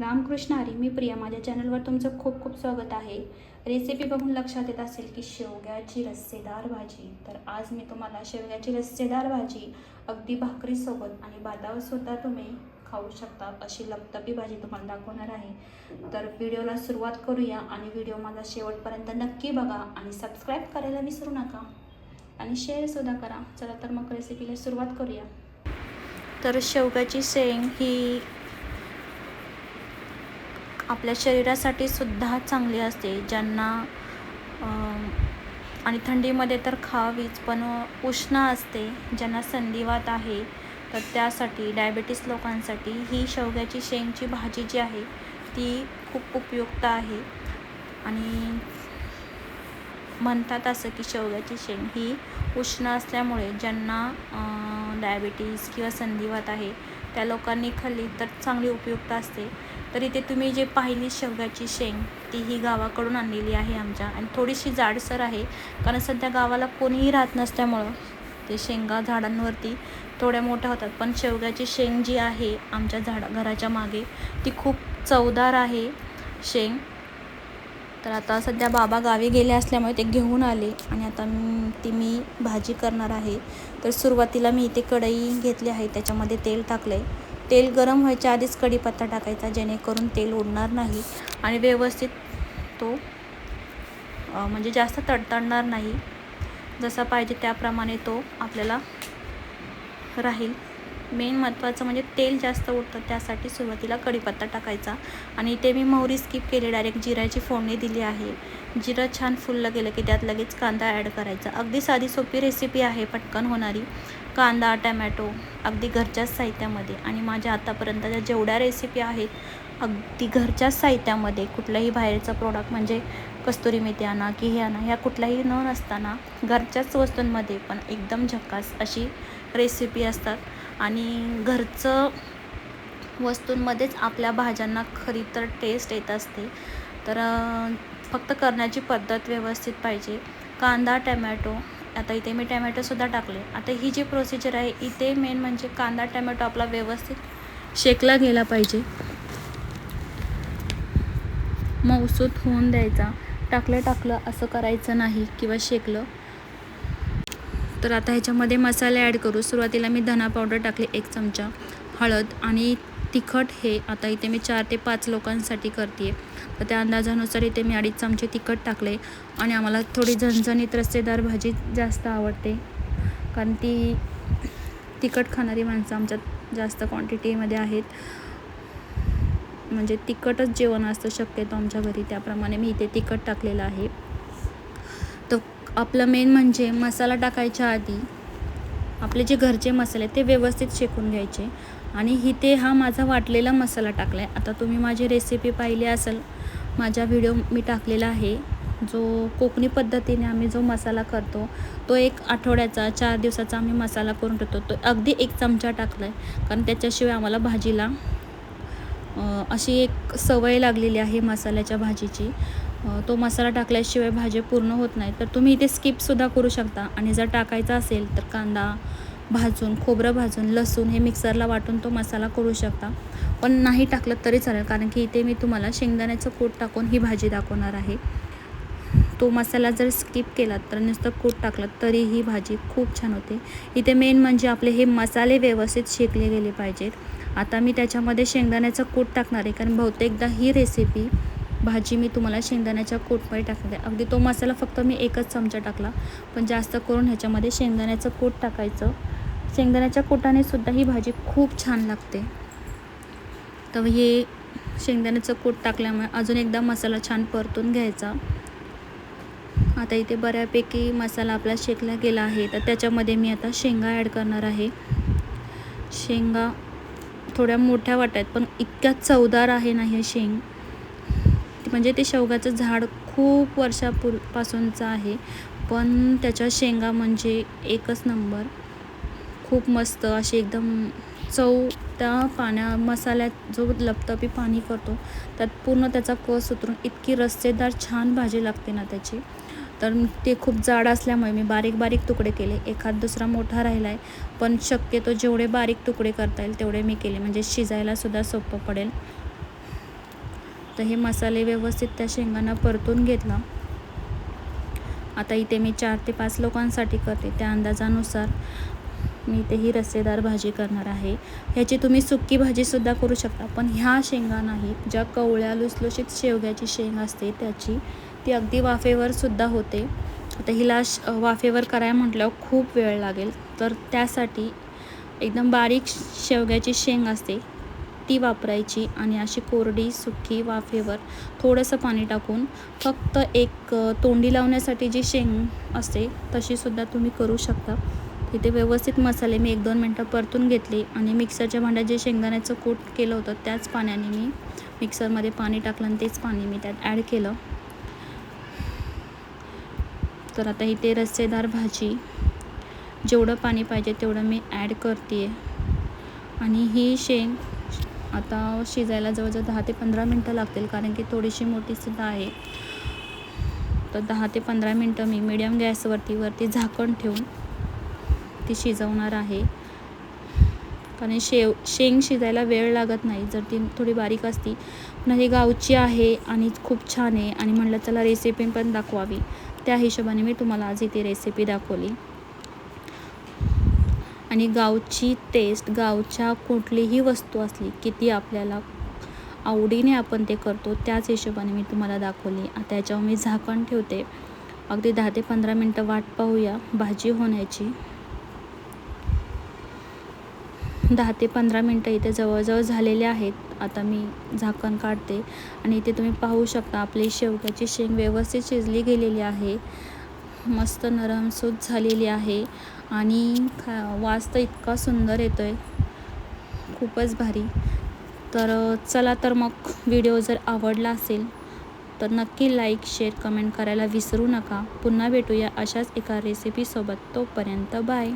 रामकृष्ण हरी मी प्रिया. माझ्या चॅनलवर तुमचं खूप खूप स्वागत आहे. रेसिपी बघून लक्षात येत असेल की शेवग्याची रस्सेदार भाजी. तर आज मी तुम्हाला शेवग्याची रस्सेदार भाजी अगदी भाकरीसोबत आणि भातावरसुद्धा तुम्ही खाऊ शकता अशी लपतपी भाजी तुम्हाला दाखवणार आहे. तर व्हिडिओला सुरुवात करूया आणि व्हिडिओ माझा शेवटपर्यंत नक्की बघा आणि सबस्क्राईब करायला विसरू नका. आणि शेअरसुद्धा करा. चला तर मग रेसिपीला सुरुवात करूया. तर शेवग्याची शेंग ही आपल्या शरीरासाठी सुद्धा चांगली असते. ज्यांना आणि थंडीमध्ये तर खावीच पण उष्ण असते ज्यांना संधिवात आहे तर त्यासाठी डायबेटीस लोकांसाठी ही शेवग्याची शेंगची भाजी जी आहे ती खूप उपयुक्त आहे. आणि म्हणतात असं की शेवग्याची शेंग ही उष्ण असल्यामुळे ज्यांना डायबिटीज किंवा संधिवात आहे त्या लोकांनी खाल्ली तर चांगली उपयुक्त असते. तर इथे तुम्ही जे पाहिली शेवग्याची शेंग ती ही गावाकडून आणलेली आहे आमच्या. आणि थोडीशी जाडसर आहे कारण सध्या गावाला कोणीही राहत नसल्यामुळं ते शेंगा झाडांवरती थोड्या मोठ्या होतात. पण शेवग्याची शेंग जी आहे आमच्या झाडा घराच्या मागे ती खूप चवदार आहे शेंग. तर आता सध्या बाबा गावी गेले असल्यामुळे ते घेऊन आले आणि आता ती मी भाजी करणार आहे. तर सुरुवातीला मी इथे कढई घेतली आहे त्याच्यामध्ये तेल टाकले तेल गरम व्हायच्या आधीच कढीपत्ता टाकायचा जेणेकरून तेल उडणार नाही आणि व्यवस्थित तो म्हणजे जास्त तडतडणार नाही. जसा पाहिजे त्याप्रमाणे तो आपल्याला राहील. मेन महत्त्वाचं म्हणजे तेल जास्त उडतं त्यासाठी सुरुवातीला कढीपत्ता टाकायचा. आणि इथे मी मोहरी स्किप केली डायरेक्ट जिऱ्याची फोडणी दिली आहे. जिरं छान फुललं गेलं की त्यात लगेच कांदा ॲड करायचा. अगदी साधी सोपी रेसिपी आहे पटकन होणारी. कांदा टमॅटो अगदी घरच्याच साहित्यामध्ये. आणि माझ्या आतापर्यंतच्या जेवढ्या रेसिपी आहेत अगदी घरच्याच साहित्यामध्ये कुठलाही बाहेरचा प्रोडक्ट म्हणजे कस्तुरी मेथी आणा की हे आणा ह्या कुठल्याही न नसताना घरच्याच वस्तूंमध्ये पण एकदम झकास अशी रेसिपी असतात. आणि घरचं वस्तूंमध्येच आपल्या भाज्यांना खरी तर टेस्ट येत असते. तर फक्त करण्याची पद्धत व्यवस्थित पाहिजे. कांदा टमॅटो आता इथे मी टमॅटोसुद्धा टाकले. आता ही जी प्रोसिजर आहे इथे मेन म्हणजे कांदा टमॅटो आपला व्यवस्थित शेकला गेला पाहिजे. मऊसूत होऊन द्यायचा. टाकलं टाकलं असं करायचं नाही किंवा शेकलं. तर आता ह्याच्यामध्ये मसाले ॲड करू. सुरुवातीला मी धना पावडर टाकली एक चमचा हळद आणि तिखट हे आता इथे मी चार ते पाच लोकांसाठी करते. तर त्या अंदाजानुसार इथे मी अडीच चमचे तिखट टाकले आणि आम्हाला थोडी झणझणीत रस्सेदार भाजी जास्त आवडते. कारण ती तिखट खाणारी माणसं आमच्यात जास्त क्वांटिटीमध्ये आहेत. म्हणजे तिखटच जेवण असतं शक्यतो आमच्या घरी. त्याप्रमाणे मी इथे तिखट टाकलेलं आहे. तर आपलं मेन म्हणजे मसाला टाकायच्या आधी आपले जे घरचे मसाले ते व्यवस्थित शेकून घ्यायचे. आणि इथे हा माझा वाटलेला मसाला टाकला आहे आता तुम्ही माझी रेसिपी पाहिली असेल माझा व्हिडिओ मी टाकलेला आहे. जो कोकणी पद्धतीने आम्ही जो मसाला करतो तो एक आठवड्याचा चार दिवसाचा आम्ही मसाला करून ठेवतो. तो अगदी एक चमचा टाकला आहे कारण त्याच्याशिवाय आम्हाला भाजीला अशी एक सवय लागलेली आहे मसाल्याच्या भाजीची. तो मसाला टाकल्याशिवाय भाजी पूर्ण होत नाही. तर तुम्ही इथे स्किपसुद्धा करू शकता. आणि जर टाकायचा असेल तर कांदा भाजून खोबरं भाजून लसूण हे मिक्सरला वाटून तो मसाला करू शकता. पण नाही टाकलं तरी चालेल कारण की इथे मी तुम्हाला शेंगदाण्याचं कूट टाकून ही भाजी दाखवणार आहे. तो मसाला जर स्किप केला तर नुसतं कूट टाकलं तरी ही भाजी खूप छान होते. इथे मेन म्हणजे आपले हे मसाले व्यवस्थित शेकले गेले पाहिजेत. आता मी त्याच्यामध्ये शेंगदाण्याचं कूट टाकणार आहे कारण बहुतेकदा ही रेसिपी भाजी मी तुम्हाला शेंगदाण्याच्या कूटमध्ये आहे अगदी तो मसाला फक्त मी एकच चमचा टाकला पण जास्त करून ह्याच्यामध्ये शेंगदाण्याचं कूट टाकायचं. शेंगदाण्याच्या कोटाने सुद्धा ही भाजी खूप छान लागते. तर हे शेंगदाण्याचं कोट टाकल्यामुळे अजून एकदा मसाला छान परतून घ्यायचा. आता इथे बऱ्यापैकी मसाला आपला शेकला गेला आहे. तर त्याच्यामध्ये मी आता शेंगा ॲड करणार आहे. शेंगा थोड्या मोठ्या वाटत पण इतक्या चवदार आहे ना ह्या शेंग. म्हणजे ते शेवगाचं झाड खूप वर्षापूर्वीपासूनचं आहे. पण त्याच्या शेंगा म्हणजे एकच नंबर. खूप मस्त अशी एकदम चव त्या पाण्या मसाल्यात जो लपतपी पाणी करतो त्यात पूर्ण त्याचा कस उतरून इतकी रस्सेदार छान भाजी लागते ना त्याची. तर ते खूप जाड असल्यामुळे मी बारीक बारीक तुकडे केले. एखाद दुसरा मोठा राहिला आहे पण शक्यतो जेवढे बारीक तुकडे करता येईल तेवढे मी केले. म्हणजे शिजायलासुद्धा सोपं पडेल. तर हे मसाले व्यवस्थित त्या शेंगांना परतून घेतला. आता इथे मी चार ते पाच लोकांसाठी करते. त्या अंदाजानुसार मी इथे ही रस्सेदार भाजी करणार आहे. ह्याची तुम्ही सुक्की भाजीसुद्धा करू शकता. पण ह्या शेंगा नाहीत. ज्या कवळ्या लुसलुशीत शेवग्याची शेंग असते त्याची ती अगदी वाफेवरसुद्धा होते. आता हिला श वाफेवर करायला म्हटल्यावर खूप वेळ लागेल. तर त्यासाठी एकदम बारीक शेवग्याची शेंग असते ती वापरायची आणि अशी कोरडी सुकी वाफेवर थोडंसं पाणी टाकून फक्त एक तोंडी लावण्यासाठी जी शेंग असते तशीसुद्धा तुम्ही करू शकता. तिथे व्यवस्थित मसाले मी एक दोन मिनटं परतून घेतले आणि मिक्सरच्या भांड्यात जे शेंगदाण्याचं कूट केलं होतं त्याच पाण्याने मी मिक्सरमध्ये पाणी टाकलं आणि तेच पाणी मी त्यात ॲड केलं. तर आता इथे रस्सेदार भाजी जेवढं पाणी पाहिजे तेवढं मी ॲड करते. आणि ही शेंग आता शिजायला जवळजवळ दहा ते पंधरा मिनटं लागतील कारण की थोडीशी मोठीसुद्धा आहे. तर दहा ते पंधरा मिनटं मी मिडियम गॅसवरती वरती झाकण ठेवून ती शिजवणार आहे. कारण शेव शेंग शिजायला वेळ लागत नाही. जर ती थोडी बारीक असती पण ही गावची आहे आणि खूप छान आहे आणि म्हटलं चला रेसिपी पण दाखवावी. त्या हिशोबाने मी तुम्हाला आज इथे रेसिपी दाखवली. आणि गावची टेस्ट गावच्या कुठलीही वस्तू असली किती आपल्याला आवडीने आपण ते करतो त्याच हिशोबाने मी तुम्हाला दाखवली. आता याच्यावर मी झाकण ठेवते. अगदी दहा ते पंधरा मिनटं वाट पाहूया भाजी होण्याची. दहा ते पंधरा मिनटं इथे जवळजवळ झालेले आहेत. आता मी झाकण काढते आणि इथे तुम्ही पाहू शकता आपली शेवग्याची शेंग व्यवस्थित शिजली गेलेली आहे. मस्त नरमसूत झालेली आहे आणि खा वास तर इतका सुंदर येतो आहे खूपच भारी. तर चला तर मग व्हिडिओ जर आवडला असेल तर नक्की लाईक शेअर कमेंट करायला विसरू नका. पुन्हा भेटूया अशाच एका रेसिपीसोबत तोपर्यंत बाय.